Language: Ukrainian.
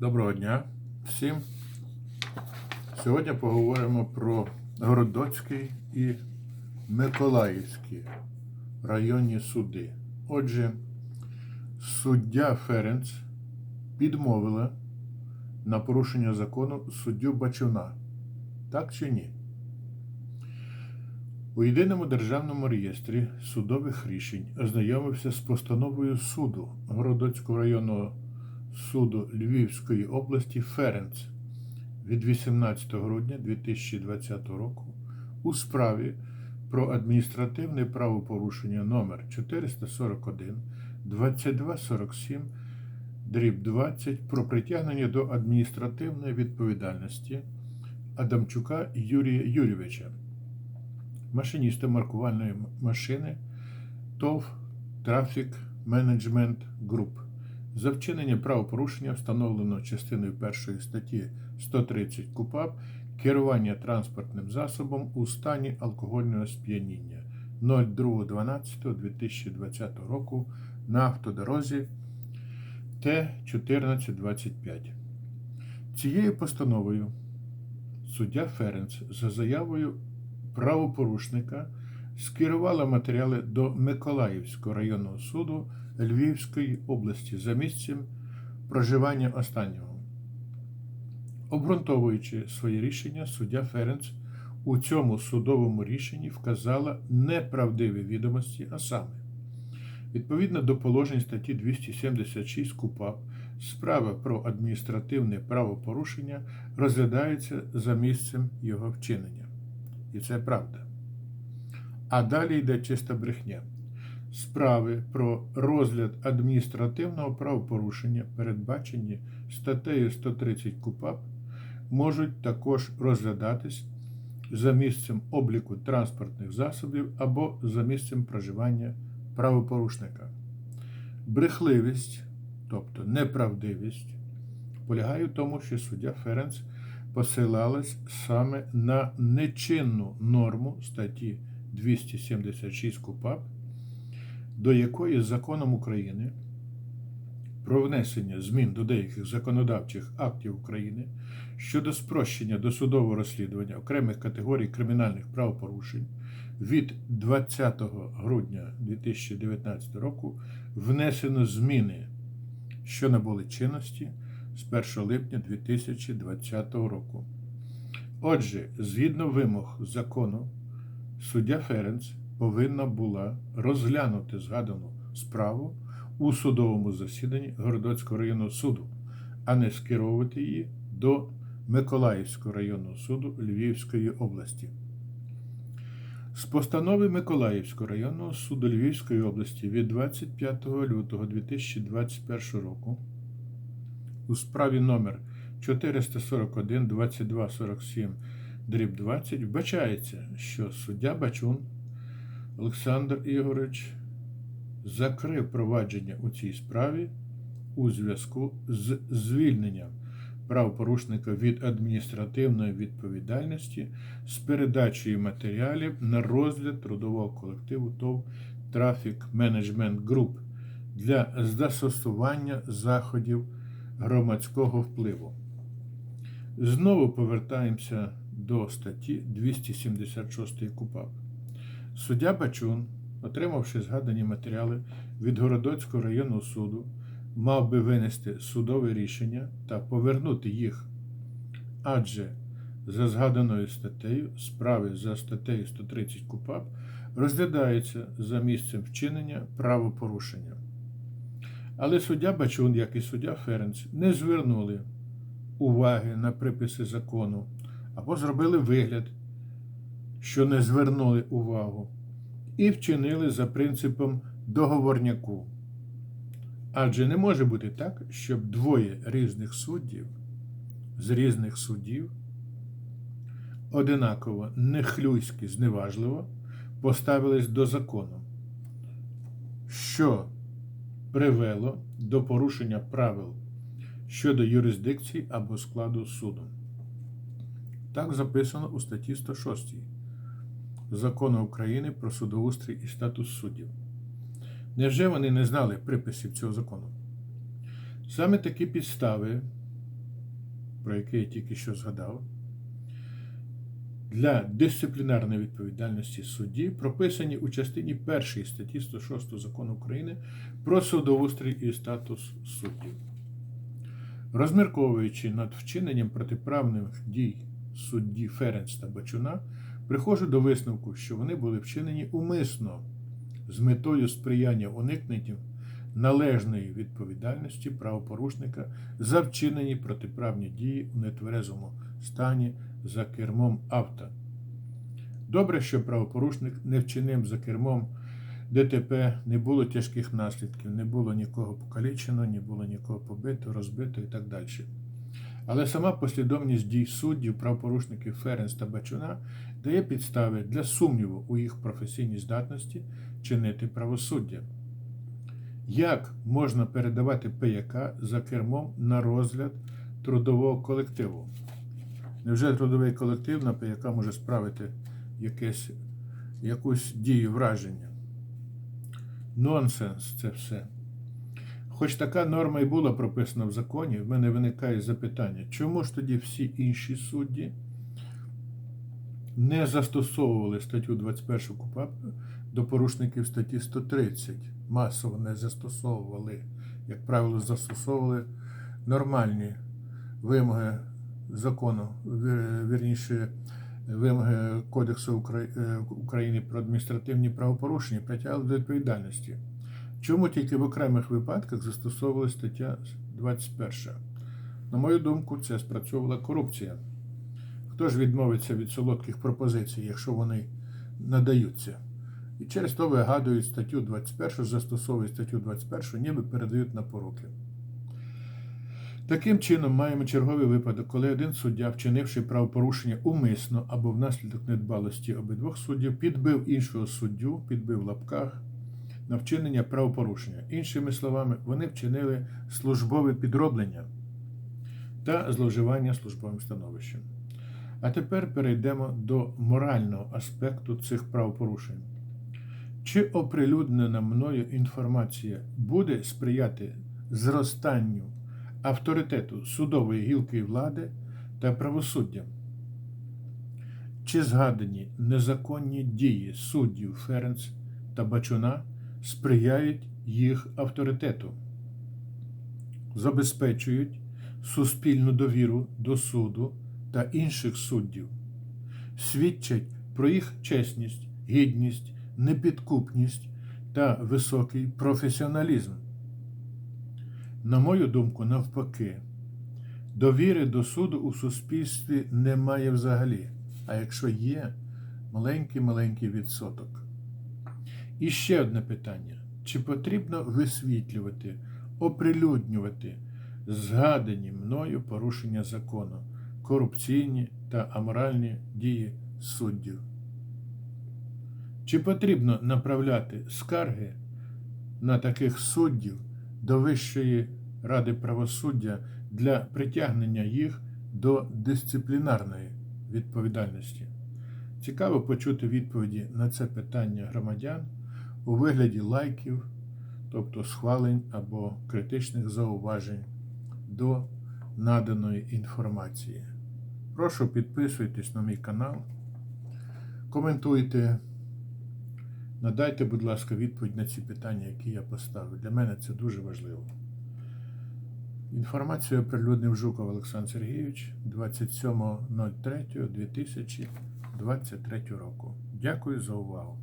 Доброго дня всім. Сьогодні поговоримо про Городоцький і Миколаївський районні суди. Отже, суддя Ференц підмовила на порушення закону суддю Бачуна. Так чи ні? У єдиному державному реєстрі судових рішень ознайомився з постановою суду Городоцького районного суду Львівської області Ференц від 18 грудня 2020 року у справі про адміністративне правопорушення номер 441 2247 дріб 20 про притягнення до адміністративної відповідальності Адамчука Юрія Юрійовича, машиніста маркувальної машини ТОВ Трафік Менеджмент Груп. За вчинення правопорушення встановлено частиною першої статті 130 КУПАП керування транспортним засобом у стані алкогольного сп'яніння 02.12.2020 року на автодорозі Т-1425. Цією постановою суддя Ференц за заявою правопорушника скерувала матеріали до Миколаївського районного суду Львівської області за місцем проживання останнього. Обґрунтовуючи своє рішення, суддя Ференц у цьому судовому рішенні вказала неправдиві відомості, а саме, відповідно до положень статті 276 КУПАП, справа про адміністративне правопорушення розглядається за місцем його вчинення. І це правда. А далі йде чиста брехня. Справи про розгляд адміністративного правопорушення, передбачені статтею 130 КУПАП, можуть також розглядатись за місцем обліку транспортних засобів або за місцем проживання правопорушника. Брехливість, тобто неправдивість, полягає в тому, що суддя Ференц посилалась саме на нечинну норму статті 276 КУПАП, до якої законом України про внесення змін до деяких законодавчих актів України щодо спрощення досудового розслідування окремих категорій кримінальних правопорушень від 20 грудня 2019 року внесено зміни, що набули чинності з 1 липня 2020 року. Отже, згідно вимог закону, суддя Ференц повинна була розглянути згадану справу у судовому засіданні Городоцького районного суду, а не скеровувати її до Миколаївського районного суду Львівської області. З постанови Миколаївського районного суду Львівської області від 25 лютого 2021 року у справі номер 441 2247 дріб 20 вбачається, що суддя Бачун Олександр Ігорович закрив провадження у цій справі у зв'язку з звільненням правопорушника від адміністративної відповідальності з передачею матеріалів на розгляд трудового колективу ТОВ Трафік Менеджмент Груп для застосування заходів громадського впливу. Знову повертаємося до статті 276 КУПАП. Суддя Бачун, отримавши згадані матеріали від Городоцького районного суду, мав би винести судове рішення та повернути їх. Адже за згаданою статтею справи за статтею 130 КУПАП розглядаються за місцем вчинення правопорушення. Але суддя Бачун, як і суддя Ференц, не звернули уваги на приписи закону або зробили вигляд, що не звернули увагу, і вчинили за принципом договорняку. Адже не може бути так, щоб двоє різних суддів з різних судів одинаково нехлюйськи зневажливо поставились до закону, що привело до порушення правил щодо юрисдикції або складу суду. Так записано у статті 106 Закону України про судоустрій і статус суддів. Невже вони не знали приписів цього закону? Саме такі підстави про який я тільки що згадав, для дисциплінарної відповідальності судді прописані у частині 1 статті 106 закону України про судоустрій і статус суддів. Розмірковуючи над вчиненням протиправних дій судді Ференц та Бачуна, приходжу до висновку, що вони були вчинені умисно з метою сприяння уникненню належної відповідальності правопорушника за вчинені протиправні дії у нетверезому стані за кермом авто. Добре, що правопорушник не вчинив за кермом ДТП, не було тяжких наслідків, не було нікого покалічено, не було нікого побито, розбито і так далі. Але сама послідовність дій суддів, правопорушників Ференс та Бачуна дає підстави для сумніву у їх професійній здатності чинити правосуддя. Як можна передавати пияка за кермом на розгляд трудового колективу? Невже трудовий колектив на пияка може справити якесь, якусь дію враження? Нонсенс це все. Хоч така норма і була прописана в законі, в мене виникає запитання, чому ж тоді всі інші судді не застосовували статтю 21 КУПАП до порушників статті 130, масово не застосовували, як правило, застосовували нормальні вимоги закону, вірніше, вимоги Кодексу е, України про адміністративні правопорушення притягли до відповідальності. Чому тільки в окремих випадках застосовувалася стаття 21? На мою думку, це спрацьовувала корупція. Хто ж відмовиться від солодких пропозицій, якщо вони надаються? І через то вигадують статтю 21, застосовують статтю 21, ніби передають на поруки. Таким чином, маємо черговий випадок, коли один суддя, вчинивши правопорушення умисно або внаслідок недбалості обидвох суддів, підбив іншого суддю, підбив в лапках на вчинення правопорушення. Іншими словами, вони вчинили службове підроблення та зловживання службовим становищем. А тепер перейдемо до морального аспекту цих правопорушень. Чи оприлюднена мною інформація буде сприяти зростанню авторитету судової гілки влади та правосуддя? Чи згадані незаконні дії суддів Ференц та Бачуна сприяють їх авторитету, забезпечують суспільну довіру до суду та інших суддів, свідчать про їх чесність, гідність, непідкупність та високий професіоналізм. На мою думку, навпаки, довіри до суду у суспільстві немає взагалі, а якщо є маленький-маленький відсоток. І ще одне питання: чи потрібно висвітлювати, оприлюднювати згадані мною порушення закону, корупційні та аморальні дії суддів? Чи потрібно направляти скарги на таких суддів до Вищої ради правосуддя для притягнення їх до дисциплінарної відповідальності? Цікаво почути відповіді на це питання громадян у вигляді лайків, тобто схвалень або критичних зауважень до наданої інформації. Прошу підписуйтесь на мій канал, коментуйте, надайте, будь ласка, відповідь на ці питання, які я поставив. Для мене це дуже важливо. Інформацію оприлюднив Жуков Олександр Сергійович 27.03.2023 року. Дякую за увагу.